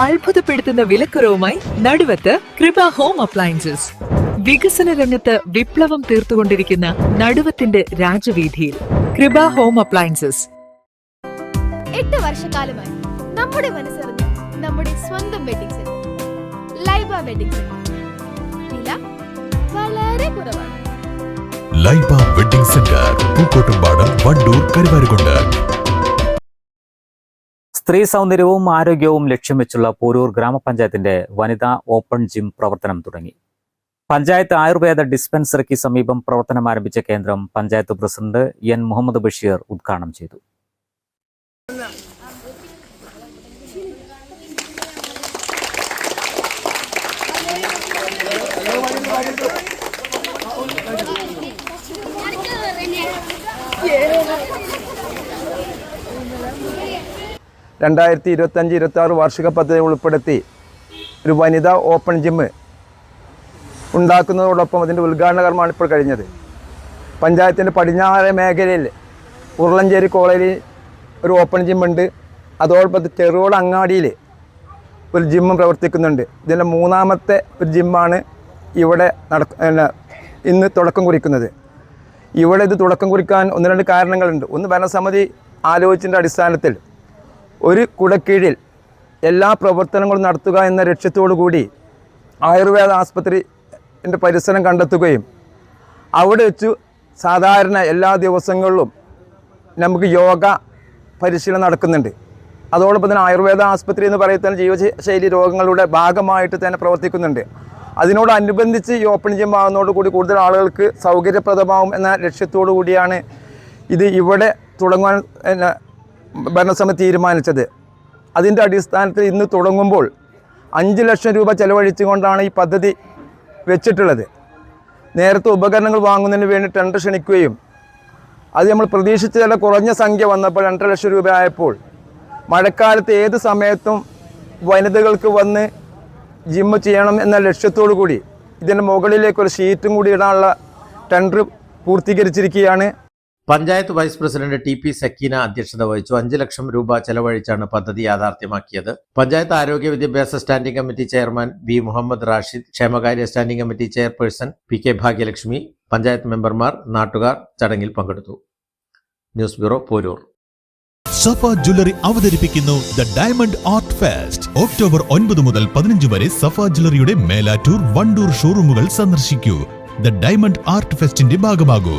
അത്ഭുതപ്പെടുത്തുന്ന വിലക്കുറവുമായി നടുവത്ത് കൃപ home appliances. വികസന രംഗത്ത് വിപ്ലവം തീർത്തുകൊണ്ടിരിക്കുന്ന നടുവത്തിന്റെ രാജവീതിയിൽ കൃപ ഹോം അപ്ലയൻസസ്. എട്ട് വർഷക്കാലമായി നമ്മുടെ മനസ്സറിഞ്ഞ് നമ്മുടെ സ്വന്തം wedding centre Laiba wedding centre വില വളരെ കുറവാണ്. Laiba wedding centre Pookkottumpadam Wandoor Karuvarakundu. സ്ത്രീ സൗന്ദര്യവും ആരോഗ്യവും ലക്ഷ്യം വെച്ചുള്ള പോരൂർ ഗ്രാമപഞ്ചായത്തിന്റെ വനിതാ ഓപ്പൺ ജിം പ്രവർത്തനം തുടങ്ങി. പഞ്ചായത്ത് ആയുർവേദ ഡിസ്പെൻസറിക്ക് സമീപം പ്രവർത്തനം ആരംഭിച്ച കേന്ദ്രം പഞ്ചായത്ത് പ്രസിഡന്റ് എൻ. മുഹമ്മദ് ബഷീർ ഉദ്ഘാടനം ചെയ്തു. രണ്ടായിരത്തി ഇരുപത്തഞ്ച് ഇരുപത്തി ആറ് വാർഷിക പദ്ധതി ഉൾപ്പെടുത്തി ഒരു വനിതാ ഓപ്പൺ ജിമ്മ് ഉണ്ടാക്കുന്നതോടൊപ്പം അതിന്റെ ഉദ്ഘാടന കർമ്മമാണ് ഇപ്പോൾ കഴിഞ്ഞത്. പഞ്ചായത്തിന്റെ പടിഞ്ഞാറ് മേഖലയിൽ ഉരുളഞ്ചേരി കോളേജിൽ ഒരു ഓപ്പൺ ജിമ്മുണ്ട് അതോടൊപ്പം ചെറുകോട് അങ്ങാടിയിൽ ഒരു ജിമ്മ് പ്രവർത്തിക്കുന്നുണ്ട്. ഇതിന്റെ മൂന്നാമത്തെ ഒരു ജിമ്മാണ് ഇവിടെ നട ഇന്ന് തുടക്കം കുറിക്കുന്നത്. ഇവിടെ ഇത് തുടക്കം കുറിക്കാൻ ഒന്ന് രണ്ട് കാരണങ്ങളുണ്ട്. ഒന്ന് ഭരണസമിതി ആലോചിച്ചതിന്റെ അടിസ്ഥാനത്തിൽ ഒരു കുടക്കീഴിൽ എല്ലാ പ്രവർത്തനങ്ങളും നടത്തുക എന്ന ലക്ഷ്യത്തോടു കൂടി ആയുർവേദ ആസ്പത്രിന്റെ പരിസരം കണ്ടെത്തുകയും അവിടെ വെച്ച് സാധാരണ എല്ലാ ദിവസങ്ങളിലും നമുക്ക് യോഗ പരിശീലനം നടക്കുന്നുണ്ട്. അതോടൊപ്പം തന്നെ ആയുർവേദ ആസ്പത്രി എന്ന് പറയുന്ന ജീവശൈലി രോഗങ്ങളുടെ ഭാഗമായിട്ട് തന്നെ പ്രവർത്തിക്കുന്നുണ്ട്. അതിനോടനുബന്ധിച്ച് ഈ ഓപ്പൺ ജിം ആകുന്നതോടുകൂടി കൂടുതൽ ആളുകൾക്ക് സൗകര്യപ്രദമാവും എന്ന ലക്ഷ്യത്തോടു കൂടിയാണ് ഇത് ഇവിടെ തുടങ്ങാൻ പിന്നെ ഭരണസമിതി തീരുമാനിച്ചത്. അതിന്റെ അടിസ്ഥാനത്തിൽ ഇന്ന് തുടങ്ങുമ്പോൾ അഞ്ച് ലക്ഷം രൂപ ചെലവഴിച്ചുകൊണ്ടാണ് ഈ പദ്ധതി വെച്ചിട്ടുള്ളത്. നേരത്തെ ഉപകരണങ്ങൾ വാങ്ങുന്നതിന് വേണ്ടി ടെൻഡർ ക്ഷണിക്കുകയും അത് നമ്മൾ പ്രതീക്ഷിച്ച ചില കുറഞ്ഞ സംഖ്യ വന്നപ്പോൾ രണ്ടര ലക്ഷം രൂപ ആയപ്പോൾ മഴക്കാലത്ത് ഏത് സമയത്തും വനിതകൾക്ക് വന്ന് ജിമ്മ് ചെയ്യണം എന്ന ലക്ഷ്യത്തോടു കൂടി ഇതിന്റെ മുകളിലേക്ക് ഒരു ഷീറ്റും കൂടി ഇടാനുള്ള tender പൂർത്തീകരിച്ചിരിക്കുകയാണ്. Panchayat vice president T P Sakeena അധ്യക്ഷത വഹിച്ചു. അഞ്ച് ലക്ഷം രൂപ ചെലവഴിച്ചാണ് പദ്ധതി യാഥാർത്ഥ്യമാക്കിയത്. പഞ്ചായത്ത് ആരോഗ്യ വിദ്യാഭ്യാസ standing committee chairman V Muhammad Rashid ക്ഷേമകാര്യ standing committee chairperson P K Bhagyalakshmi panchayat മെമ്പർമാർ നാട്ടുകാർ ചടങ്ങിൽ പങ്കെടുത്തു. News bureau Porur. Safa jewellery അവതരിപ്പിക്കുന്നു the diamond art fest. October ഒൻപത് മുതൽ പതിനഞ്ച് വരെ സഫ ജ്വല്ലറിയുടെ മേലാറ്റൂർ വണ്ടൂർ ഷോറൂമുകൾ സന്ദർശിക്കൂ. ദ ഡയമണ്ട് ആർട്ട് ഫെസ്റ്റിന്റെ ഭാഗമാകൂ.